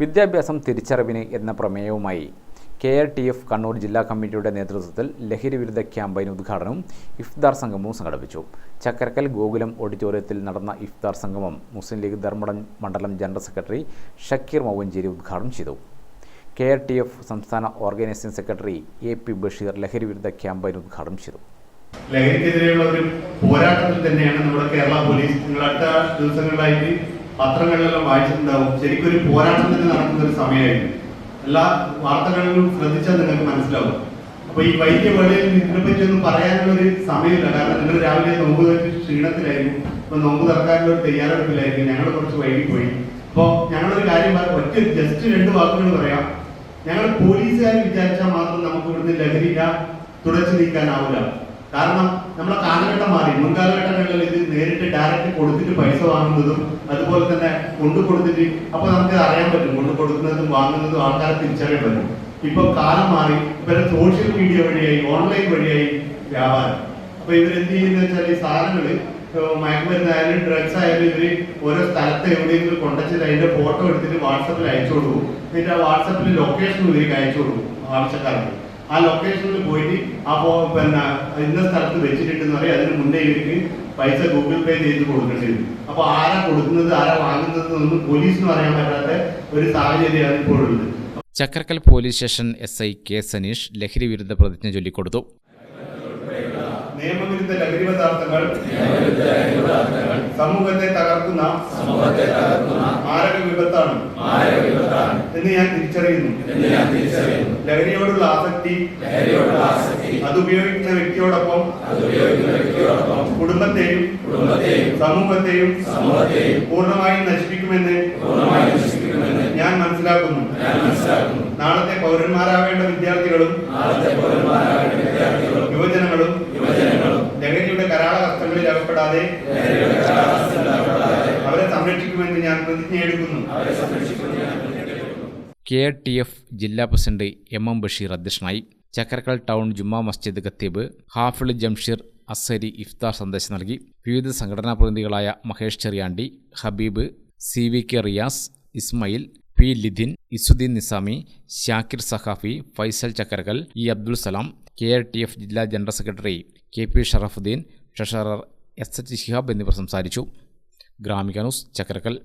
വിദ്യാഭ്യാസം തിരിച്ചറിവിന് എന്ന പ്രമേയവുമായി K R T F Kannur ജില്ലാ കമ്മിറ്റിയുടെ നേതൃത്വത്തിൽ ലഹരി വിരുദ്ധ ക്യാമ്പയിൻ ഉദ്ഘാടനവും ഇഫ്താർ സംഗമവും സംഘടിപ്പിച്ചു. ചക്കരക്കൽ ഗോകുലം ഓഡിറ്റോറിയത്തിൽ നടന്ന ഇഫ്താർ സംഗമം മുസ്ലിം ലീഗ് ധർമ്മടൻ മണ്ഡലം ജനറൽ സെക്രട്ടറി ഷക്കീർ മൗവഞ്ചേരി ഉദ്ഘാടനം ചെയ്തു. കെ ആർ ടി എഫ് സംസ്ഥാന organising secretary A P Basheer ലഹരി വിരുദ്ധ ക്യാമ്പയിൻ ഉദ്ഘാടനം ചെയ്തു. ലഹരിക്കെതിരെയുള്ള ഒരു പോരാട്ടത്തിൽ തന്നെയാണ് നമ്മുടെ കേരള പോലീസ്. അടുത്ത ദിവസങ്ങളിലായിട്ട് പത്രങ്ങളിലെല്ലാം വായിച്ചിട്ടുണ്ടാവും. ശരിക്കും ഒരു പോരാട്ടം തന്നെ നടക്കുന്ന ഒരു സമയമായിരുന്നു. എല്ലാ വാർത്തകളിലും ശ്രദ്ധിച്ചാൽ നിങ്ങൾക്ക് മനസ്സിലാവും. അപ്പൊ ഈ വൈദ്യ വേളയിൽ പറ്റി ഒന്നും പറയാനുള്ള ഒരു സമയമില്ല. കാരണം നിങ്ങൾ രാവിലെ നോമ്പ് ക്ഷീണത്തിലായിരുന്നു. അപ്പൊ നോമ്പ് തുറക്കാനുള്ള ഒരു തയ്യാറെടുപ്പിലായിരുന്നു. ഞങ്ങൾ കുറച്ച് വൈകി പോയി അപ്പോ ഞങ്ങളൊരു കാര്യം ഒറ്റ ജസ്റ്റ് രണ്ട് വാക്കുകൾ പറയാം. ഞങ്ങൾ പോലീസുകാരെ വിചാരിച്ചാൽ മാത്രം നമുക്ക് ഇവിടുന്ന് ലഹരിയില്ല തുടച്ചു നീക്കാനാവില്ല കാരണം നമ്മളെ കാലഘട്ടം മാറി. മുൻകാലഘട്ടങ്ങളിൽ ഇത് നേരിട്ട് ഡയറക്റ്റ് കൊടുത്തിട്ട് പൈസ വാങ്ങുന്നതും അതുപോലെ തന്നെ കൊണ്ടു കൊടുത്തിട്ട് അപ്പൊ നമുക്ക് അറിയാൻ പറ്റും. കൊണ്ടു കൊടുക്കുന്നതും വാങ്ങുന്നതും ആൾക്കാരെ തിരിച്ചറിയാൻ പറ്റും ഇപ്പൊ കാലം മാറി. ഇവരെ സോഷ്യൽ മീഡിയ വഴിയായി ഓൺലൈൻ വഴിയായി വ്യാപാരം. അപ്പൊ ഇവരെന്ത് ചെയ്യുന്ന വെച്ചാൽ ഈ സാധനങ്ങൾ മയക്കുമരുന്നായാലും ഡ്രഗ്സ് ആയാലും ഇവർ ഓരോ സ്ഥലത്ത് എവിടെയെങ്കിലും കൊണ്ടുവച്ചിട്ട് അതിന്റെ ഫോട്ടോ എടുത്തിട്ട് വാട്സപ്പിൽ അയച്ചു കൊടുക്കും എന്നിട്ട് ആ വാട്സപ്പിൽ ലൊക്കേഷൻ ഇവർക്ക് അയച്ചു കൊടുക്കും ആവശ്യക്കാർക്ക്. ആ ലൊക്കേഷനിൽ പോയിട്ട് അപ്പോ പിന്നെ ഇന്ന സ്ഥലത്ത് വെച്ചിട്ടുണ്ടെന്ന് പറയും. അതിന് മുന്നേ ഇവർക്ക് പൈസ ഗൂഗിൾ പേ ചെയ്ത് കൊടുക്കേണ്ടി വരും അപ്പൊ ആരാ കൊടുക്കുന്നത് ആരാ വാങ്ങുന്നത് എന്നൊന്നും പോലീസിന് അറിയാൻ പറ്റാത്ത ഒരു സാഹചര്യമാണ് ഇപ്പോഴുള്ളത് Chakrakkal police station S I K Saneesh ലഹരി വിരുദ്ധ പ്രതിജ്ഞ ചൊല്ലിക്കൊടുത്തു. നിയമവിരുദ്ധ ലഹരി പദാർത്ഥങ്ങൾ സമൂഹത്തെ തകർക്കുന്ന മാരക വിപത്താണ്. എന്ന് ഞാൻ തിരിച്ചറിയുന്നു. ലഹരിയോടുള്ള ആസക്തി. അത് ഉപയോഗിക്കുന്ന വ്യക്തിയോടൊപ്പം. കുടുംബത്തെയും. സമൂഹത്തെയും. പൂർണമായും നശിപ്പിക്കുമെന്ന് ഞാൻ മനസ്സിലാക്കുന്നു. നാളത്തെ പൗരന്മാരാവേണ്ട വിദ്യാർത്ഥികളും യുവജനങ്ങളും ലഹരിയുടെ കരാള കഷ്ടങ്ങളിൽ അകപ്പെടാതെ അവരെ സംരക്ഷിക്കുമെന്ന് ഞാൻ പ്രതിജ്ഞയെടുക്കുന്നു. കെ ടി എഫ് ജില്ലാ പ്രസിഡന്റ് എം എം ബഷീർ അധ്യക്ഷനായി ചക്കരക്കൽ ടൗൺ ജുമാ മസ്ജിദ് ഖത്തീബ് ഹാഫിൾ ജംഷീർ അസരി ഇഫ്താർ സന്ദേശം നൽകി. വിവിധ സംഘടനാ പ്രതിനിധികളായ Mahesh Cheriyandi Habeeb C V K Riyas Ismail P Lithin Izzudheen Nizami Shakir Sahafi Faisal Chakkarakal E Abdul Salam K T F ജില്ലാ general secretary K P Sharafudheen treasurer S H Shihab എന്നിവർ സംസാരിച്ചു. Gramika news Chakkarakkal.